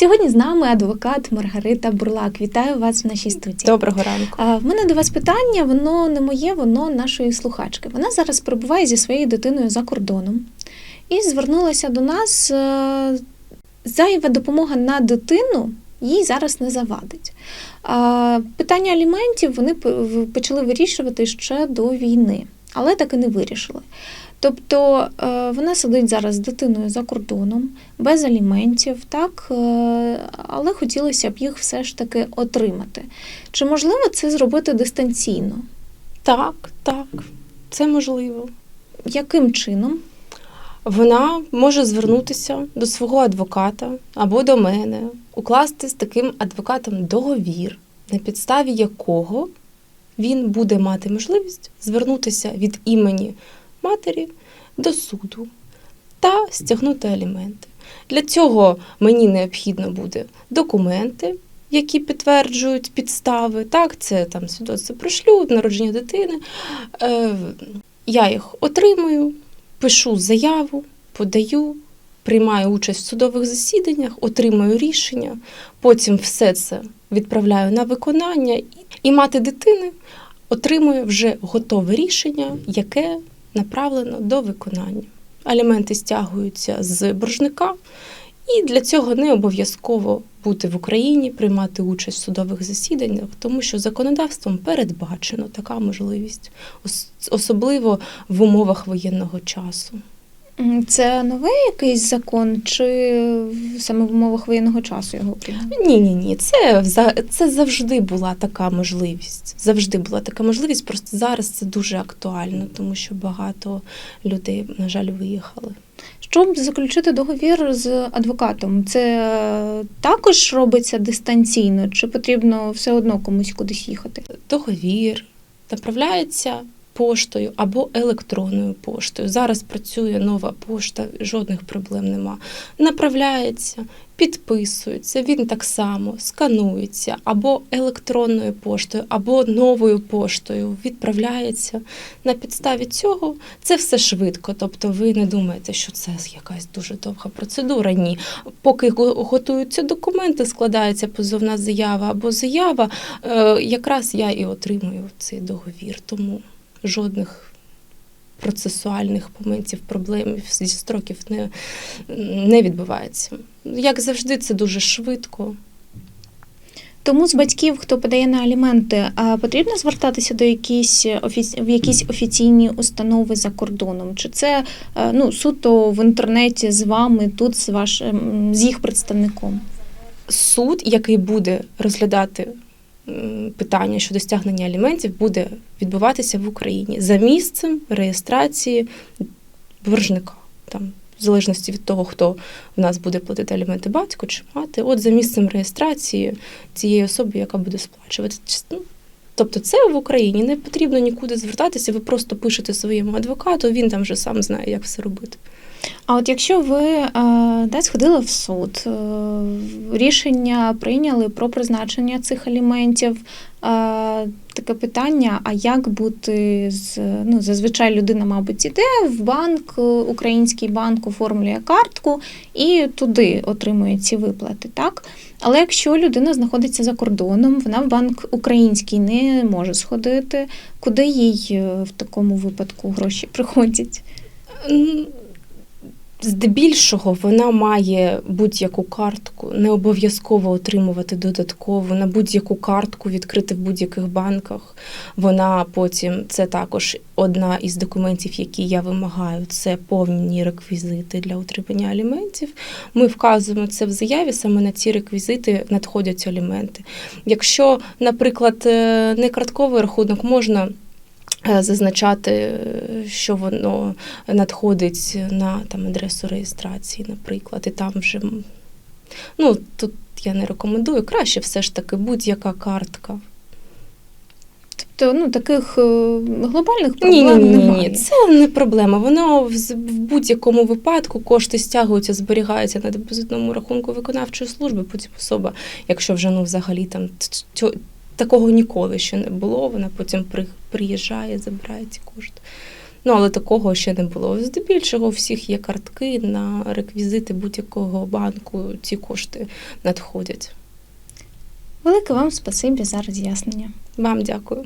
Сьогодні з нами адвокат Маргарита Бурлак. Вітаю вас в нашій студії. Доброго ранку. А, В мене до вас питання, воно не моє, воно нашої слухачки. Вона зараз перебуває зі своєю дитиною за кордоном і звернулася до нас. е, Зайва допомога на дитину їй зараз не завадить. А, Питання аліментів вони почали вирішувати ще до війни, але так і не вирішили. Тобто е, вона сидить зараз з дитиною за кордоном, без аліментів, так, е, але хотілося б їх все ж таки отримати. Чи можливо це зробити дистанційно? Так, так, це можливо. Яким чином? Вона може звернутися до свого адвоката або до мене, укласти з таким адвокатом договір, на підставі якого він буде мати можливість звернутися від імені матері до суду та стягнути аліменти. Для цього мені необхідно буде документи, які підтверджують підстави. Так, це там свідоцтво про шлюб, народження дитини. Е, я їх отримую, пишу заяву, подаю, приймаю участь в судових засіданнях, отримую рішення, потім все це відправляю на виконання, і- мати дитини отримує вже готове рішення, яке направлено до виконання. Аліменти стягуються з боржника, і для цього не обов'язково бути в Україні, приймати участь в судових засіданнях, тому що законодавством передбачено така можливість, особливо в умовах воєнного часу. Це новий якийсь закон, чи саме в умовах воєнного часу його прийняли? Ні, ні, ні, це це завжди була така можливість. Завжди була така можливість. Просто зараз це дуже актуально, тому що багато людей, на жаль, виїхали. Щоб заключити договір з адвокатом, це також робиться дистанційно, чи потрібно все одно комусь кудись їхати? Договір направляється поштою або електронною поштою. Зараз працює нова пошта, жодних проблем нема. Направляється, підписується, він так само сканується або електронною поштою, або новою поштою відправляється. На підставі цього це все швидко. Тобто ви не думаєте, що це якась дуже довга процедура. Ні. Поки готуються документи, складається позовна заява або заява, е, якраз я і отримую цей договір. Тому жодних процесуальних моментів, проблем зі строків не, не відбувається. Як завжди, це дуже швидко. Тому з батьків, хто подає на аліменти, потрібно звертатися до якісь офіці... в якісь офіційні установи за кордоном? Чи це е, ну, суто в інтернеті з вами, тут з вашим з їх представником? Суд, який буде розглядати питання щодо стягнення аліментів, буде відбуватися в Україні за місцем реєстрації боржника. Там, в залежності від того, хто в нас буде платити аліменти, батько чи мати, от за місцем реєстрації цієї особи, яка буде сплачувати. Ну, Тобто це в Україні не потрібно нікуди звертатися, ви просто пишете своєму адвокату, він там вже сам знає, як все робити. А от якщо ви е, десь сходили в суд, е, рішення прийняли про призначення цих аліментів, е, таке питання: а як бути з ну, зазвичай людина, мабуть, іде в банк, український банк оформлює картку і туди отримує ці виплати, так? Але якщо людина знаходиться за кордоном, вона в банк український не може сходити, куди їй в такому випадку гроші приходять? Здебільшого вона має будь-яку картку, не обов'язково отримувати додаткову на будь-яку картку відкрити в будь-яких банках. Вона потім це також одна із документів, які я вимагаю. Це повні реквізити для отримання аліментів. Ми вказуємо це в заяві. Саме на ці реквізити надходять аліменти. Якщо, наприклад, е, не картковий рахунок можна. Е, Зазначати, що воно надходить на там адресу реєстрації, наприклад, і там вже ну тут я не рекомендую. Краще все ж таки будь-яка картка. Тобто, ну таких е, глобальних проблем ні, ні, немає. ні, це не проблема. Воно в будь-якому випадку кошти стягуються, зберігаються на депозитному рахунку виконавчої служби. Потім особа, якщо вже ну взагалі там такого ніколи ще не було, вона потім при- приїжджає, забирає ці кошти. Ну, але такого ще не було. Здебільшого у всіх є картки на реквізити будь-якого банку. Ці кошти надходять. Велике вам спасибі за роз'яснення. Вам дякую.